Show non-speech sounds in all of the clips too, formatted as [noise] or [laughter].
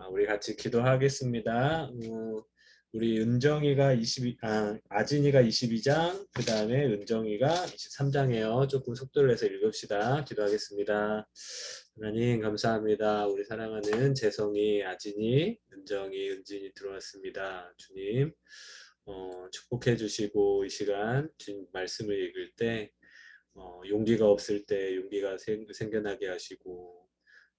아, 우리 같이 기도하겠습니다. 어, 우리 은정이가 22, 아, 아진이가 22장, 그 다음에 은정이가 23장이에요. 조금 속도를 내서 읽읍시다. 기도하겠습니다. 하나님 감사합니다. 우리 사랑하는 재성이, 아진이, 은정이, 은진이 들어왔습니다. 주님 어, 축복해 주시고 이 시간 주님 말씀을 읽을 때 어, 용기가 없을 때 용기가 생, 생겨나게 하시고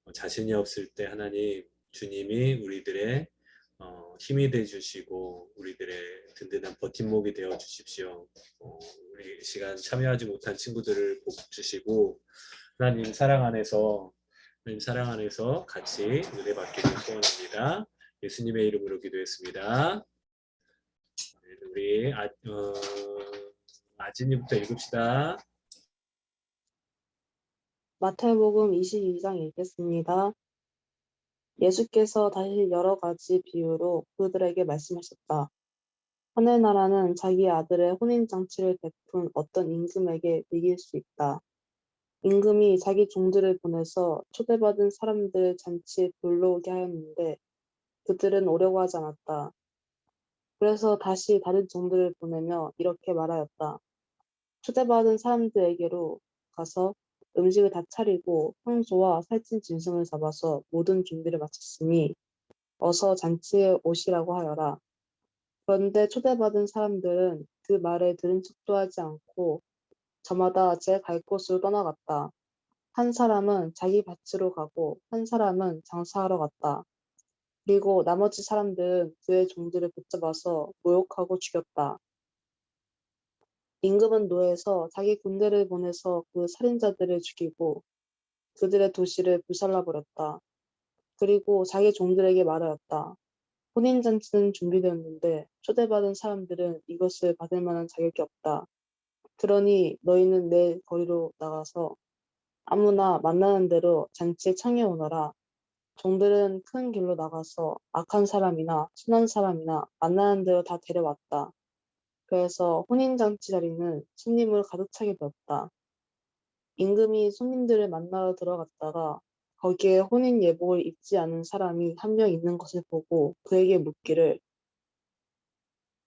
어, 자신이 없을 때 하나님 주님이 우리들의 어, 힘이 돼 주시고 우리들의 든든한 버팀목이 되어 주십시오. 어, 우리 이 시간 참여하지 못한 친구들을 복 주시고 하나님 사랑 안에서 하나님 사랑 안에서 같이 은혜 받기를 소원합니다. 예수님의 이름으로 기도했습니다. 네, 우리 아, 어, 아진이부터 읽읍시다. 마태복음 22장 읽겠습니다. 예수께서 다시 여러 가지 비유로 그들에게 말씀하셨다. 하늘나라는 자기 아들의 혼인잔치를 베푼 어떤 임금에게 비길 수 있다. 임금이 자기 종들을 보내서 초대받은 사람들을 잔치에 불러오게 하였는데 그들은 오려고 하지 않았다. 그래서 다시 다른 종들을 보내며 이렇게 말하였다. 초대받은 사람들에게로 가서 음식을 다 차리고 황소와 살찐 짐승을 잡아서 모든 준비를 마쳤으니 어서 잔치에 오시라고 하여라. 그런데 초대받은 사람들은 그 말을 들은 척도 하지 않고 저마다 제 갈 곳으로 떠나갔다. 한 사람은 자기 밭으로 가고 한 사람은 장사하러 갔다. 그리고 나머지 사람들은 그의 종들을 붙잡아서 모욕하고 죽였다. 임금은 노예에서 자기 군대를 보내서 그 살인자들을 죽이고 그들의 도시를 불살라 버렸다. 그리고 자기 종들에게 말하였다. 혼인잔치는 준비되었는데 초대받은 사람들은 이것을 받을 만한 자격이 없다. 그러니 너희는 내 거리로 나가서 아무나 만나는 대로 잔치에 청해 오너라. 종들은 큰 길로 나가서 악한 사람이나 순한 사람이나 만나는 대로 다 데려왔다. 그래서 혼인잔치 자리는 손님을 가득 차게 되었다. 임금이 손님들을 만나러 들어갔다가 거기에 혼인 예복을 입지 않은 사람이 한 명 있는 것을 보고 그에게 묻기를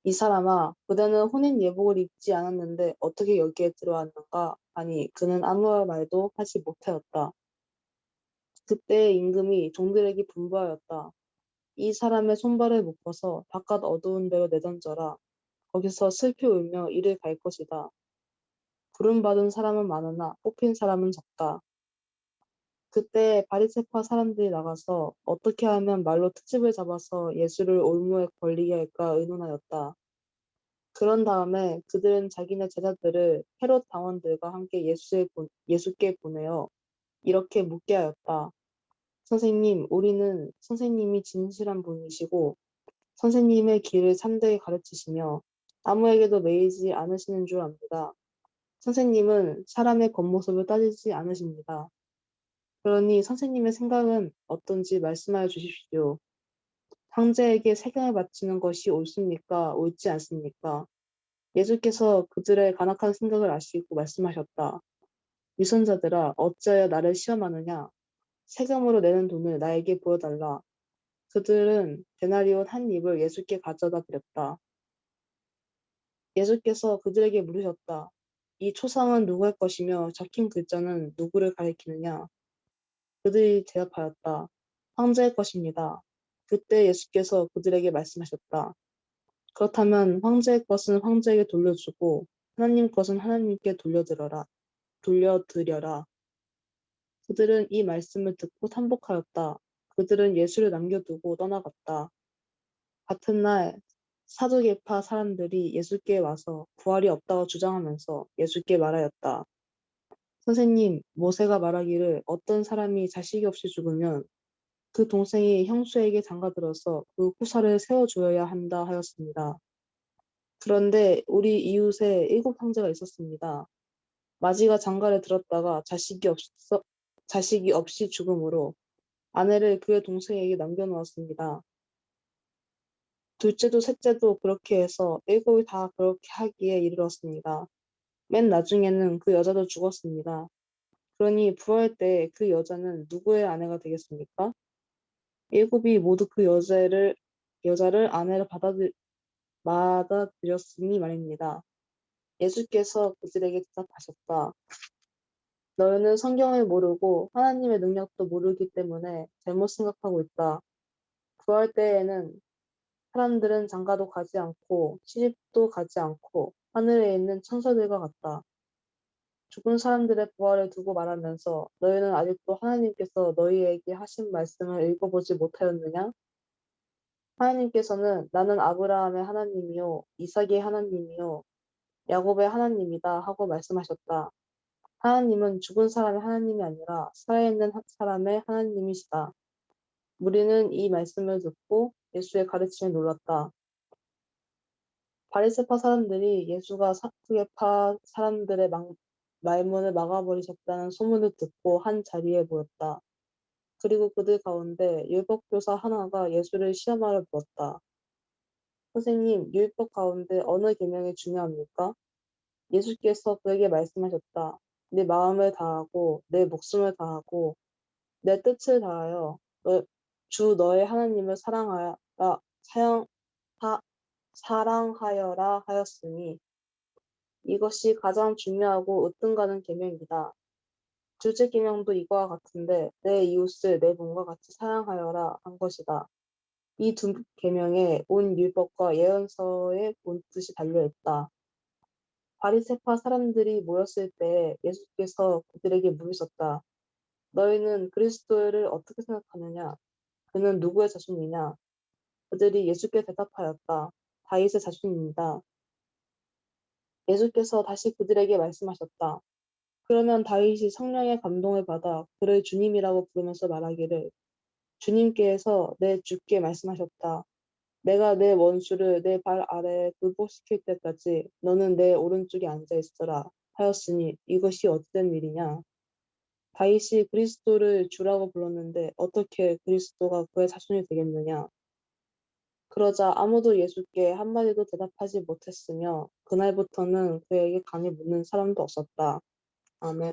이 사람아, 그대는 혼인 예복을 입지 않았는데 어떻게 여기에 들어왔는가? 아니, 그는 아무 말도 하지 못하였다. 그때 임금이 종들에게 분부하였다. 이 사람의 손발을 묶어서 바깥 어두운 데로 내던져라. 거기서 슬피 울며 이를 갈 것이다. 부름받은 사람은 많으나 뽑힌 사람은 적다. 그때 바리새파 사람들이 나가서 어떻게 하면 말로 트집을 잡아서 예수를 올무에 걸리게 할까 의논하였다. 그런 다음에 그들은 자기네 제자들을 헤롯 당원들과 함께 예수에, 예수께 보내어 이렇게 묻게 하였다. 선생님, 우리는 선생님이 진실한 분이시고 선생님의 길을 참되게 가르치시며 아무에게도 매이지 않으시는 줄 압니다. 선생님은 사람의 겉모습을 따지지 않으십니다. 그러니 선생님의 생각은 어떤지 말씀하여 주십시오. 황제에게 세금을 바치는 것이 옳습니까? 옳지 않습니까? 예수께서 그들의 간악한 생각을 아시고 말씀하셨다. 위선자들아, 어찌하여 나를 시험하느냐? 세금으로 내는 돈을 나에게 보여달라. 그들은 데나리온 한 입을 예수께 가져다 드렸다. 예수께서 그들에게 물으셨다. 이 초상은 누구의 것이며 적힌 글자는 누구를 가리키느냐? 그들이 대답하였다. 황제의 것입니다. 그때 예수께서 그들에게 말씀하셨다. 그렇다면 황제의 것은 황제에게 돌려주고 하나님 것은 하나님께 돌려드려라. 돌려드려라. 그들은 이 말씀을 듣고 탄복하였다. 그들은 예수를 남겨두고 떠나갔다. 같은 날 사두개파 사람들이 예수께 와서 부활이 없다고 주장하면서 예수께 말하였다. 선생님, 모세가 말하기를 어떤 사람이 자식이 없이 죽으면 그 동생이 형수에게 장가들어서 그 후사를 세워주어야 한다 하였습니다. 그런데 우리 이웃에 일곱 형제가 있었습니다. 마지가 장가를 들었다가 자식이 없어, 자식이 없이 죽음으로 아내를 그의 동생에게 남겨놓았습니다. 둘째도 셋째도 그렇게 해서 일곱이 다 그렇게 하기에 이르렀습니다. 맨 나중에는 그 여자도 죽었습니다. 그러니 부활 때 그 여자는 누구의 아내가 되겠습니까? 일곱이 모두 그 여자를 여자를 아내로 받아들 받아들였으니 말입니다. 예수께서 그들에게 대답하셨다. 너희는 성경을 모르고 하나님의 능력도 모르기 때문에 잘못 생각하고 있다. 구할 때에는 사람들은 장가도 가지 않고 시집도 가지 않고 하늘에 있는 천사들과 같다. 죽은 사람들의 부활을 두고 말하면서 너희는 아직도 하나님께서 너희에게 하신 말씀을 읽어보지 못하였느냐? 하나님께서는 나는 아브라함의 하나님이요 이삭의 하나님이요 야곱의 하나님이다 하고 말씀하셨다. 하나님은 죽은 사람의 하나님이 아니라 살아있는 하- 사람의 하나님이시다. 우리는 이 말씀을 듣고 예수의 가르침에 놀랐다. 바리새파 사람들이 예수가 사투개파 사람들의 막- 말문을 막아버리셨다는 소문을 듣고 한 자리에 모였다. 그리고 그들 가운데 율법교사 하나가 예수를 시험하려 물었다. 선생님, 율법 가운데 어느 계명이 중요합니까? 예수께서 그에게 말씀하셨다. 내 마음을 다하고 내 목숨을 다하고 내 뜻을 다하여 너, 주 너의 하나님을 사랑하라 사형 사, 사랑하여라 하였으니 이것이 가장 중요하고 으뜸가는 계명이다. 둘째 계명도 이거와 같은데 내 이웃을 내 몸과 같이 사랑하여라 한 것이다. 이 두 계명에 온 율법과 예언서의 온 뜻이 달려 있다. 바리새파 사람들이 모였을 때 예수께서 그들에게 물으셨다. 너희는 그리스도를 어떻게 생각하느냐? 그는 누구의 자손이냐? 그들이 예수께 대답하였다. 다윗의 자손입니다. 예수께서 다시 그들에게 말씀하셨다. 그러면 다윗이 성령의 감동을 받아 그를 주님이라고 부르면서 말하기를 주님께서 내 주께 말씀하셨다. 내가 내 원수를 내 발 아래에 굴복시킬 때까지 너는 내 오른쪽에 앉아 있어라 하였으니 이것이 어찌된 일이냐? 다윗이 그리스도를 주라고 불렀는데 어떻게 그리스도가 그의 자손이 되겠느냐? 그러자 아무도 예수께 한마디도 대답하지 못했으며 그날부터는 그에게 감히 묻는 사람도 없었다. 아멘.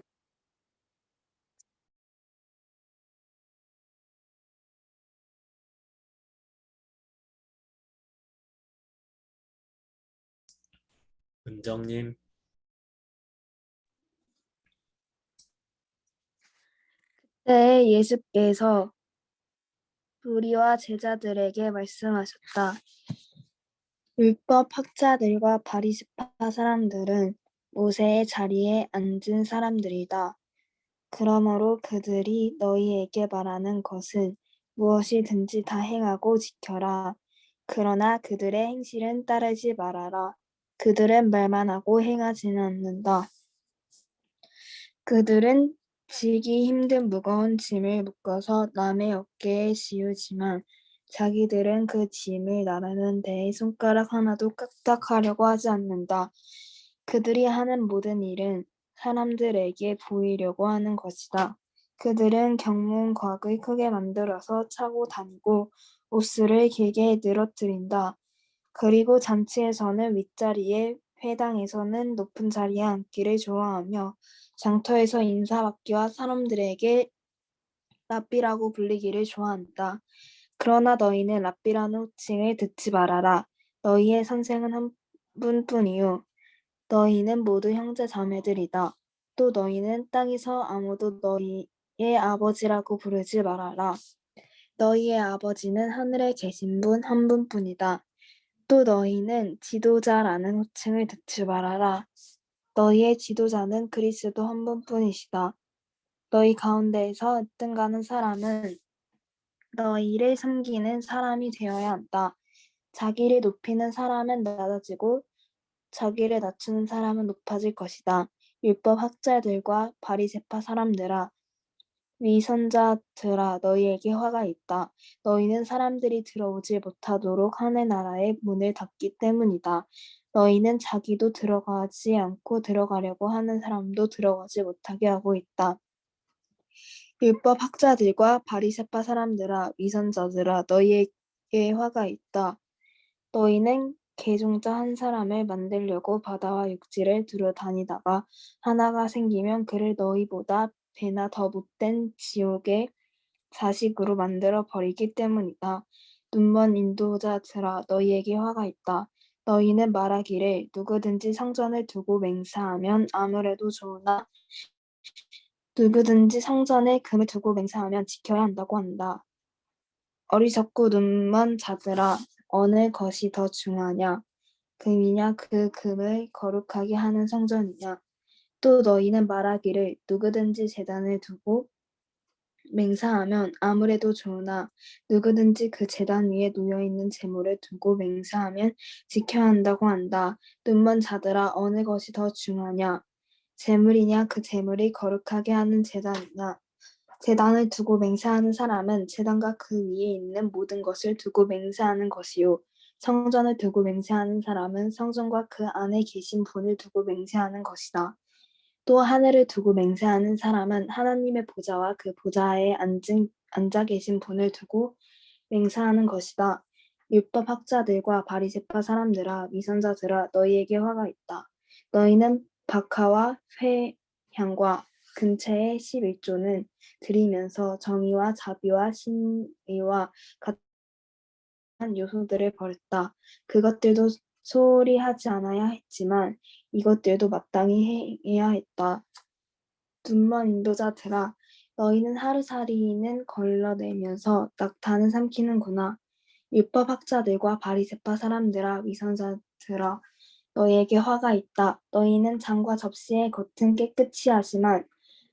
은정님, 때 예수께서 무리와 제자들에게 말씀하셨다. 율법 학자들과 바리새파 사람들은 모세의 자리에 앉은 사람들이다. 그러므로 그들이 너희에게 말하는 것은 무엇이든지 다 행하고 지켜라. 그러나 그들의 행실은 따르지 말아라. 그들은 말만 하고 행하지는 않는다. 그들은 지기 힘든 무거운 짐을 묶어서 남의 어깨에 지우지만 자기들은 그 짐을 나르는 데에 손가락 하나도 까딱하려고 하지 않는다. 그들이 하는 모든 일은 사람들에게 보이려고 하는 것이다. 그들은 경문곽을 크게 만들어서 차고 다니고 옷을 길게 늘어뜨린다. 그리고 잔치에서는 윗자리에 회당에서는 높은 자리에 앉기를 좋아하며 장터에서 인사받기와 사람들에게 랍비라고 불리기를 좋아한다. 그러나 너희는 랍비라는 호칭을 듣지 말아라. 너희의 선생은 한 분뿐이요. 너희는 모두 형제 자매들이다. 또 너희는 땅에서 아무도 너희의 아버지라고 부르지 말아라. 너희의 아버지는 하늘에 계신 분 한 분뿐이다. 또 너희는 지도자라는 호칭을 듣지 말아라. 너희의 지도자는 그리스도 한 분뿐이시다. 너희 가운데에서 으뜸가는 사람은 너희를 섬기는 사람이 되어야 한다. 자기를 높이는 사람은 낮아지고 자기를 낮추는 사람은 높아질 것이다. 율법 학자들과 바리새파 사람들아 위선자들아 너희에게 화가 있다. 너희는 사람들이 들어오지 못하도록 하늘 나라의 문을 닫기 때문이다. 너희는 자기도 들어가지 않고 들어가려고 하는 사람도 들어가지 못하게 하고 있다. 율법 학자들과 바리새파 사람들아 위선자들아 너희에게 화가 있다. 너희는 개종자 한 사람을 만들려고 바다와 육지를 두루 다니다가 하나가 생기면 그를 너희보다 배나 더 못된 지옥에 자식으로 만들어 버리기 때문이다. 눈먼 인도자들아 너희에게 화가 있다. 너희는 말하기를 누구든지 성전을 두고 맹세하면 아무래도 좋으나 누구든지 성전에 금을 두고 맹세하면 지켜야 한다고 한다. 어리석고 눈먼 자들아 어느 것이 더 중하냐? 금이냐? 그 금을 거룩하게 하는 성전이냐? 또 너희는 말하기를 누구든지 제단을 두고 맹세하면 아무래도 좋으나 누구든지 그 제단 위에 놓여 있는 재물을 두고 맹세하면 지켜야 한다고 한다. 눈먼 자들아 어느 것이 더 중하냐 재물이냐 그 재물이 거룩하게 하는 제단이냐 제단을 두고 맹세하는 사람은 제단과 그 위에 있는 모든 것을 두고 맹세하는 것이요 성전을 두고 맹세하는 사람은 성전과 그 안에 계신 분을 두고 맹세하는 것이다. 또 하늘을 두고 맹세하는 사람은 하나님의 보좌와 그 보좌에 앉은, 앉아 계신 분을 두고 맹세하는 것이다. 율법 학자들과 바리새파 사람들아 위선자들아 너희에게 화가 있다. 너희는 박하와 회향과 근처의 11조는 드리면서 정의와 자비와 신의와 같은 요소들을 버렸다. 그것들도 소홀히 하지 않아야 했지만 이것들도 마땅히 해야 했다. 눈먼 인도자들아 너희는 하루살이는 걸러내면서 낙타는 삼키는구나. 율법 학자들과 바리새파 사람들아 위선자들아 너희에게 화가 있다. 너희는 잔과 접시의 겉은 깨끗이 하지만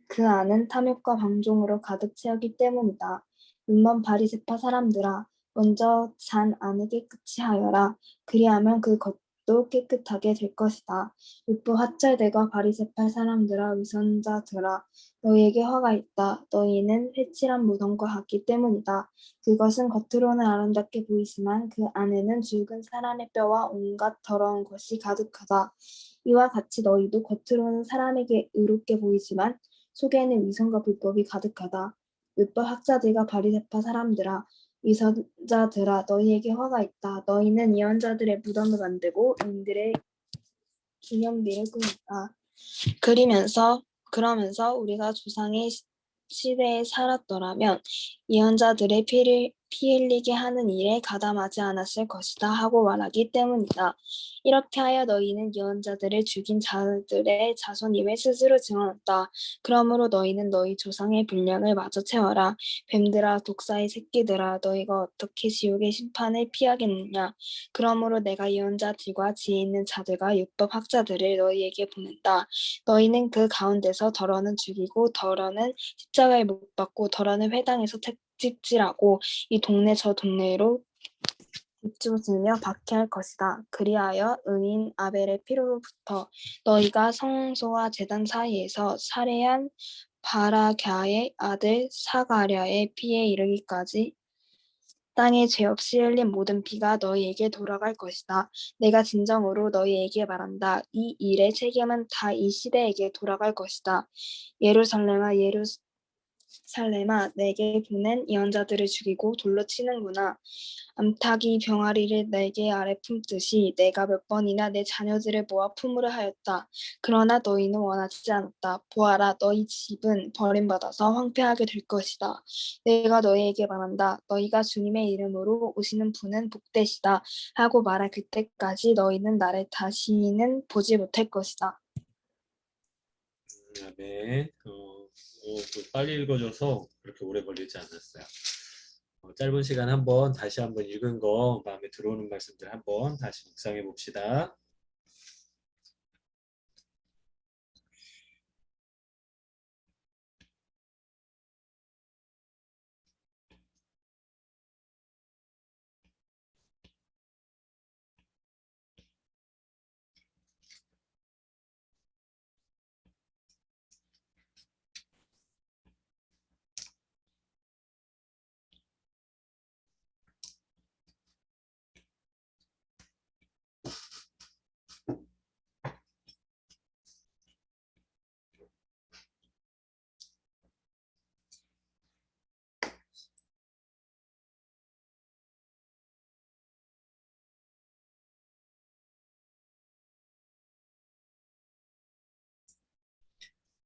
그 안은 탐욕과 방종으로 가득 채우기 때문이다. 눈먼 바리새파 사람들아 먼저 잔 안을 깨끗이 하여라. 그리하면 그 겉 도 깨끗하게 될 것이다. 율법 학자들과 바리새파 사람들아 위선자들아 너희에게 화가 있다. 너희는 회칠한 무덤과 같기 때문이다. 그것은 겉으로는 아름답게 보이지만 그 안에는 죽은 사람의 뼈와 온갖 더러운 것이 가득하다. 이와 같이 너희도 겉으로는 사람에게 의롭게 보이지만 속에는 위선과 불법이 가득하다. 율법 학자들과 바리새파 사람들아 위선자들아 너희에게 화가 있다. 너희는 예언자들의 무덤을 만들고 인들의 기념비를 꾸몄다. 그리면서 그러면서 우리가 조상의 시- 시대에 살았더라면 예언자들의 피를 피 흘리게 하는 일에 가담하지 않았을 것이다 하고 말하기 때문이다. 이렇게 하여 너희는 예언자들을 죽인 자들의 자손임을 스스로 증언했다. 그러므로 너희는 너희 조상의 분량을 마저 채워라. 뱀들아 독사의 새끼들아 너희가 어떻게 지옥의 심판을 피하겠느냐. 그러므로 내가 예언자들과 지혜 있는 자들과 율법 학자들을 너희에게 보낸다. 너희는 그 가운데서 덜어는 죽이고 덜어는 십자가에 못 박고 덜어는 회당에서 채 찍질하고 이 동네 저 동네로 뒷주으며 박해할 것이다. 그리하여 은인 아벨의 피로부터 너희가 성소와 제단 사이에서 살해한 바라갸의 아들 사가랴의 피에 이르기까지 땅에 죄 없이 흘린 모든 피가 너희에게 돌아갈 것이다. 내가 진정으로 너희에게 말한다. 이 일의 책임은 다 이 시대에게 돌아갈 것이다. 예루살렘아 예루살렘 아 내게 보낸 예언자들을 죽이고 돌로 치는구나. 암탉이 병아리를 내게 아래 품듯이 내가 몇 번이나 내 자녀들을 모아 품으려 하였다. 그러나 너희는 원하지 않았다. 보아라 너희 집은 버림받아서 황폐하게 될 것이다. 내가 너희에게 말한다. 너희가 주님의 이름으로 오시는 분은 복되시다. 하고 말할 그때까지 너희는 나를 다시는 보지 못할 것이다. 음, 아멘. 어, 빨리 읽어줘서 그렇게 오래 걸리지 않았어요. 어, 짧은 시간 한번 다시 한번 읽은 거 마음에 들어오는 말씀들 한번 다시 묵상해 봅시다.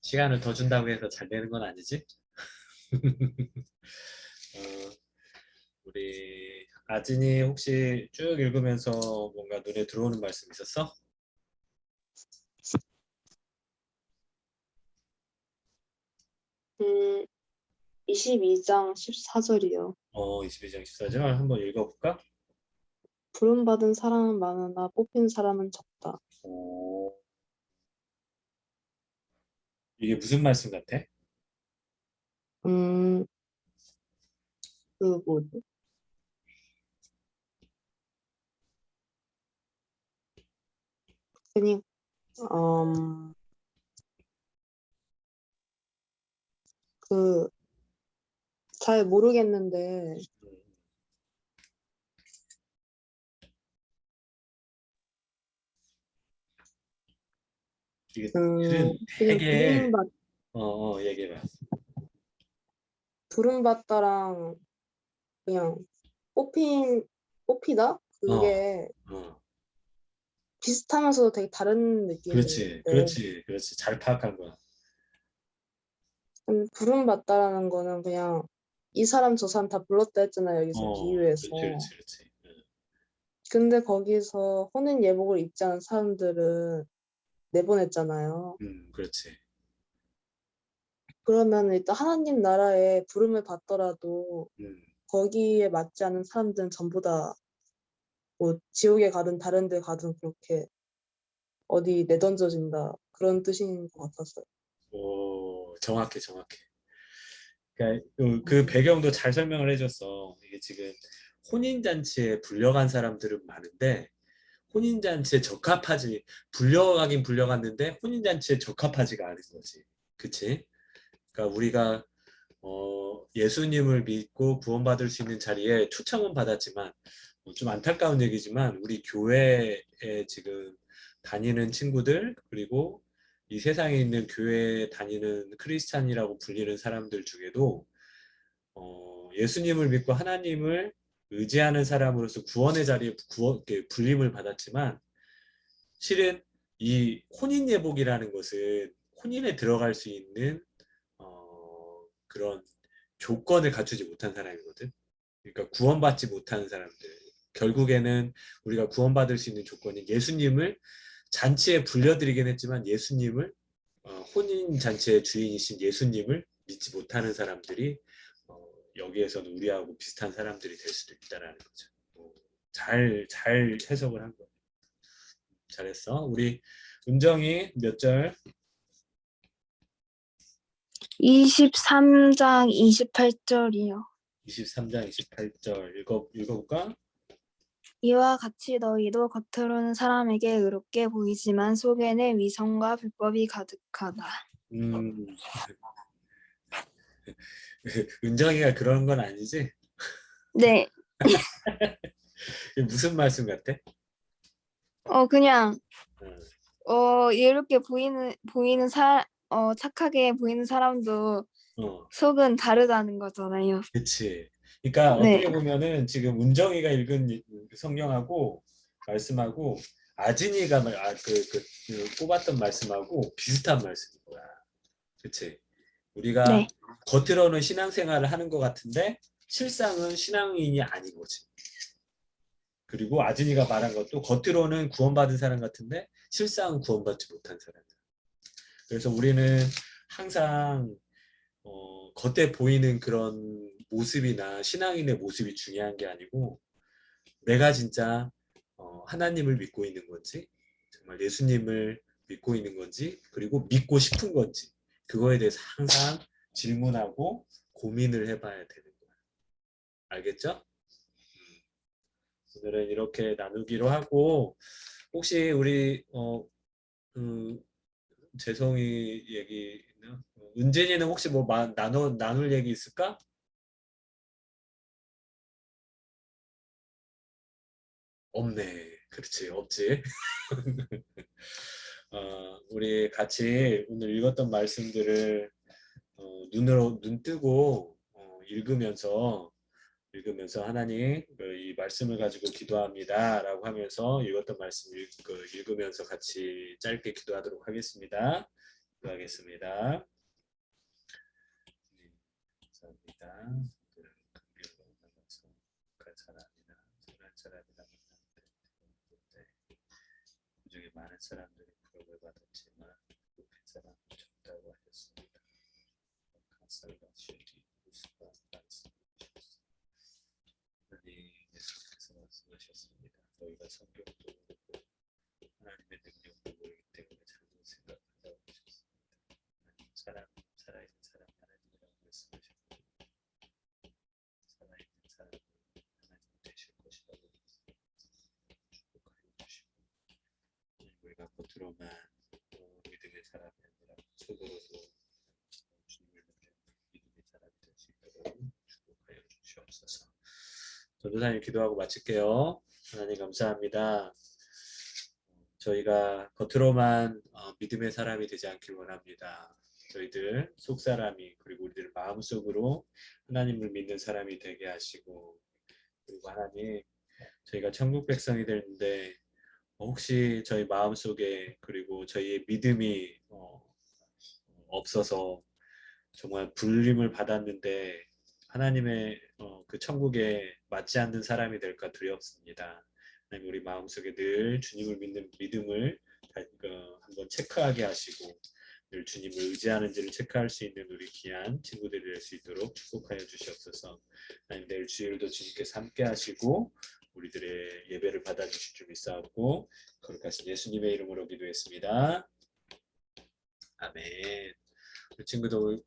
시간을 더 준다고 해서 잘 되는 건 아니지? [laughs] 어, 우리 아진이 혹시 쭉 읽으면서 뭔가 눈에 들어오는 말씀 있었어? 음, 22장 14절이요. 어, 22장 14절 한번 읽어볼까? 부름받은 사람은 많으나 뽑힌 사람은 적다. 오. 이게 무슨 말씀 같아? 음, 그 뭐지? 그니, 음, 그, 잘 모르겠는데, 이게 음, 실은 그냥 되게 부름받, 어, 어 얘기해봐. 부름받다랑 그냥 뽑힌, 뽑히다? 그게 어, 비슷하면서도 되게 다른 느낌인데, 그렇지, 그렇지, 그렇지. 잘 파악한 거야. 음, 부름받다라는 거는 그냥 이 사람 저 사람 다 불렀다 했잖아요, 여기서 어, 비유해서. 그렇지, 그렇지. 근데 거기서 혼인 예복을 입지 않은 사람들은 내보냈잖아요. 음, 그렇지. 그러면 일단 하나님 나라에 부름을 받더라도 음, 거기에 맞지 않은 사람들은 전부 다뭐 지옥에 가든 다른 데 가든 그렇게 어디 내던져진다 그런 뜻인 것 같았어요. 오, 정확해, 정확해. 그러니까 그, 그 배경도 잘 설명을 해줬어. 이게 지금 혼인 잔치에 불려간 사람들은 많은데 혼인잔치에 적합하지 불려가긴 불려갔는데 혼인잔치에 적합하지가 않은 거지. 그치? 그러니까 우리가 어, 예수님을 믿고 구원받을 수 있는 자리에 초청은 받았지만 어, 좀 안타까운 얘기지만 우리 교회에 지금 다니는 친구들 그리고 이 세상에 있는 교회에 다니는 크리스찬이라고 불리는 사람들 중에도 어, 예수님을 믿고 하나님을 의지하는 사람으로서 구원의 자리에 구원, 불림을 받았지만 실은 이 혼인 예복이라는 것은 혼인에 들어갈 수 있는 어, 그런 조건을 갖추지 못한 사람이거든. 그러니까 구원받지 못하는 사람들. 결국에는 우리가 구원받을 수 있는 조건이 예수님을 잔치에 불려드리긴 했지만 예수님을 어, 혼인 잔치의 주인이신 예수님을 믿지 못하는 사람들이 어, 여기에서는 우리하고 비슷한 사람들이 될 수도 있다라는 거죠. 어, 잘, 잘 해석을 한 거예요. 잘했어. 우리 은정이 몇 절? 23장 28절이요. 23장 28절 읽어, 읽어볼까? 이와 같이 너희도 겉으로는 사람에게 의롭게 보이지만 속에는 위선과 불법이 가득하다. 음. [laughs] 은정이가 그런 건 아니지? 네, 무슨 말씀 같아? 어 그냥 어, 어 이렇게 보이는 보이는 사, 어 착하게 보이는 사람도 어, 속은 다르다는 거잖아요. 그치. 그러니까 네. 어떻게 보면은 지금 은정이가 읽은 이- 그 성경하고 말씀하고 아진이가 말- 아, 그, 그, 그 뽑았던 말씀하고 비슷한 말씀인 거야. 그치? 우리가 네. 겉으로는 신앙생활을 하는 것 같은데 실상은 신앙인이 아닌 거지. 그리고 아진이가 말한 것도 겉으로는 구원받은 사람 같은데 실상은 구원받지 못한 사람이야. 그래서 우리는 항상 어, 겉에 보이는 그런 모습이나 신앙인의 모습이 중요한 게 아니고 내가 진짜 어, 하나님을 믿고 있는 건지 정말 예수님을 믿고 있는 건지 그리고 믿고 싶은 건지 그거에 대해서 항상 질문하고 고민을 해봐야 되는 거야. 알겠죠? 음. 오늘은 이렇게 나누기로 하고 혹시 우리 어, 음, 재성이 얘기 은진이는 혹시 뭐 마- 나눠 나눌 얘기 있을까? 없네. 그렇지, 없지. [laughs] 어, 우리 같이 오늘 읽었던 말씀들을 어, 눈으로 눈 뜨고 어, 읽으면서 읽으면서 하나님 그이 말씀을 가지고 기도합니다라고 하면서 읽었던 말씀 읽, 그, 읽으면서 같이 짧게 기도하도록 하겠습니다. 기도하겠습니다. 네, 감사합니다. 사람 높은 사람은 적다고 하셨습니다. 가설같이 우스가 말씀하셨습니다. 하나님 계속해서 말씀하셨습니다. 너희가 성경도 모르고 하나님의 능력도 모르기 때문에 잘못 생각한다고 하셨습니다. 하나님 사람 살아있는 사람 하나님이라고 말씀하셨고 살아있는 되실 것이라고 축복하여 주시고 우리가 겉으로만 어, 믿음의 사람이 아니라 속으로도 주님을 믿는 믿음의 사람이 될 수 있도록 축복하여 주시옵소서. 전도사님 기도하고 마칠게요. 하나님 감사합니다. 저희가 겉으로만 어, 믿음의 사람이 되지 않길 원합니다. 저희들 속 사람이 그리고 우리들 마음속으로 하나님을 믿는 사람이 되게 하시고 그리고 하나님 저희가 천국 백성이 되는데 어, 혹시 저희 마음속에 그리고 저희의 믿음이 어, 없어서 정말 불림을 받았는데 하나님의 어, 그 천국에 맞지 않는 사람이 될까 두렵습니다. 하나님 우리 마음속에 늘 주님을 믿는 믿음을 다- 어, 한번 체크하게 하시고 늘 주님을 의지하는지를 체크할 수 있는 우리 귀한 친구들이 될 수 있도록 축복하여 주시옵소서. 하나님 내일 주일도 주님께서 함께 하시고 우리들의 예배를 받아주실 줄 믿사옵고 거룩하신 예수님의 이름으로 기도했습니다. 아멘. 우리 친구들